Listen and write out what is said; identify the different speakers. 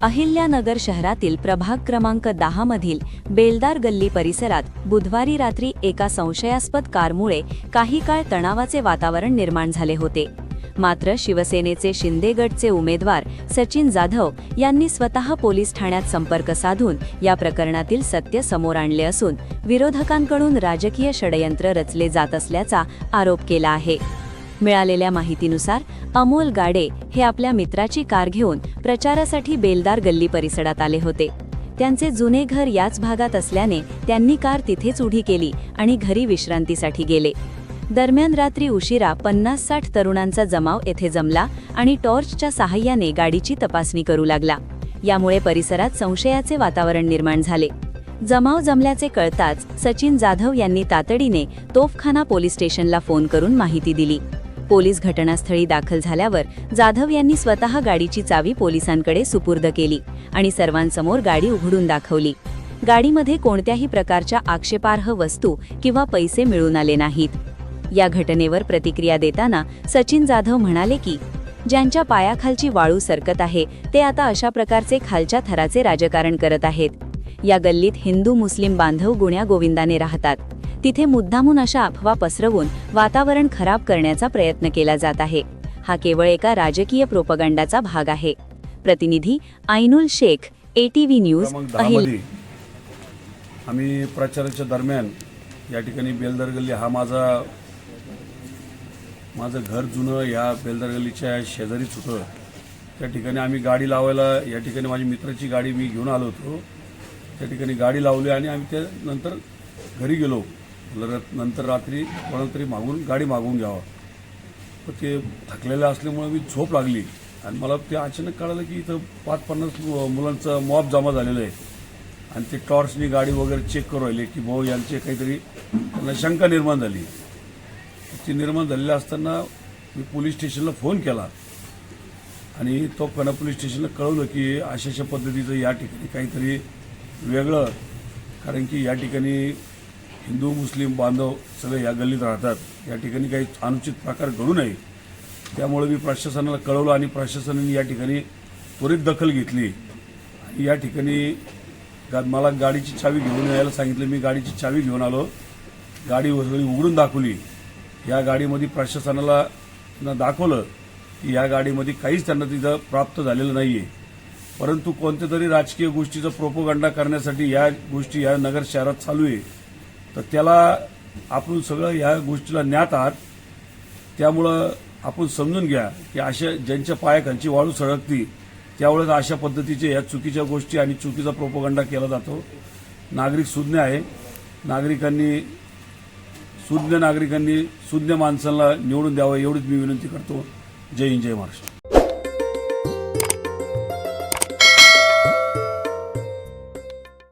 Speaker 1: अहिल्यानगर शहरातील प्रभाग क्रमांक दहा मधील बेलदार गल्ली परिसरात बुधवारी रात्री एका संशयास्पद कारमुळे काही काळ तणावाचे वातावरण निर्माण झाले होते. मात्र शिवसेनेचे शिंदेगडचे उमेदवार सचिन जाधव यांनी स्वतः पोलीस ठाण्यात संपर्क साधून या प्रकरणातील सत्य समोर आणले असून विरोधकांकडून राजकीय षडयंत्र रचले जात असल्याचा आरोप केला आहे. मिळालेल्या माहितीनुसार अमोल गाडे हे आपल्या मित्राची कार घेऊन प्रचारासाठी बेलदार गल्ली परिसरात आले होते. त्यांचे जुने घर याच भागात असल्याने त्यांनी कार तिथेच उभी केली आणि घरी विश्रांतीसाठी गेले. दरम्यान रात्री उशिरा पन्नास साठ तरुणांचा जमाव येथे जमला आणि टॉर्चच्या सहाय्याने गाडीची तपासणी करू लागला. यामुळे परिसरात संशयाचे वातावरण निर्माण झाले. जमाव जमल्याचे कळताच सचिन जाधव यांनी तातडीने तोफखाना पोलीस स्टेशनला फोन करून माहिती दिली. पोलीस घटनास्थळी दाखल झाल्यावर जाधव यांनी स्वतः गाडीची चावी पोलिसांकडे सुपूर्द केली आणि सर्वांसमोर गाडी उघडून दाखवली. गाडीमध्ये कोणत्याही प्रकारच्या आक्षेपार्ह वस्तू किंवा पैसे मिळून आले नाहीत. या घटनेवर प्रतिक्रिया देताना सचिन जाधव म्हणाले की ज्यांच्या पायाखालची वाळू सरकत आहे ते आता अशा प्रकारचे खालच्या थराचे राजकारण करत आहेत. या गल्लीत हिंदू मुस्लिम बांधव गुण्या गोविंदाने राहतात. तिथे मुद्दामून अशा अफवा पसरवून वातावरण खराब करण्याचा प्रयत्न केला जात आहे. हा केवळ एका राजकीय प्रोपगंडाचा भाग आहे. प्रतिनिधी आयनुल शेख एटीव्ही न्यूज अहिल.
Speaker 2: आम्ही प्रचाराच्या दरम्यान या ठिकाणी बेलदार गल्ली हा माझा माझं घर जुनं या बेलदार गल्लीच्या शेजारीच होतं. त्या ठिकाणी आम्ही गाडी लावायला या ठिकाणी माझी मित्राची गाडी मी घेऊन आलो होतो. त्या ठिकाणी गाडी लावली आणि आम्ही त्या नंतर घरी गेलो. नंतर रात्री कोणाला तरी मागून गाडी मागवून घ्यावं. पण ते थकलेलं असल्यामुळे मी झोप लागली. आणि मला ते अचानक कळालं की इथं पाच पन्नास मु- मुलांचं मॉब जमा झालेलं आहे. आणि ते टॉर्चनी गाडी वगैरे चेक करू राहिले की भाऊ यांचे काहीतरी त्यांना शंका निर्माण झाली. ती निर्माण झालेली असताना मी पोलीस स्टेशनला फोन केला. आणि तो कणा पोलीस स्टेशनला कळवलं की अशा अशा पद्धतीचं या ठिकाणी काहीतरी वेगळं कारण की या ठिकाणी हिंदू मुस्लिम बांधव सगळे या गल्लीत राहतात. या ठिकाणी काही अनुचित प्रकार घडू नये. त्यामुळे मी प्रशासनाला कळवलं आणि प्रशासनाने या ठिकाणी त्वरित दखल घेतली. आणि या ठिकाणी गा- मला गाडीची चावी घेऊन यायला सांगितलं. मी गाडीची चावी घेऊन आलो. गाडी सगळी उघडून दाखवली. या गाडीमध्ये प्रशासनाला दाखवलं की या गाडीमध्ये काहीच त्यांना तिथं प्राप्त झालेलं नाही आहे परंतु कोणत्या तरी राजकीय गोष्टीचा प्रोपोगंडा करण्यासाठी या गोष्टी या नगर शहरात चालू आहे. तर त्याला आपण सगळं या गोष्टीला ज्ञात आहात. त्यामुळं आपण समजून घ्या की अशा ज्यांच्या पायाखालची वाळू सडकती त्यावेळेस अशा पद्धतीचे या चुकीच्या गोष्टी आणि चुकीचा प्रोपोगंडा केला जातो. नागरिक सुज्ञ आहे. नागरिकांनी सुज्ञ नागरिकांनी सुज्ञ माणसांना निवडून द्यावं एवढीच मी विनंती करतो. जय हिंद जय महाराष्ट्र.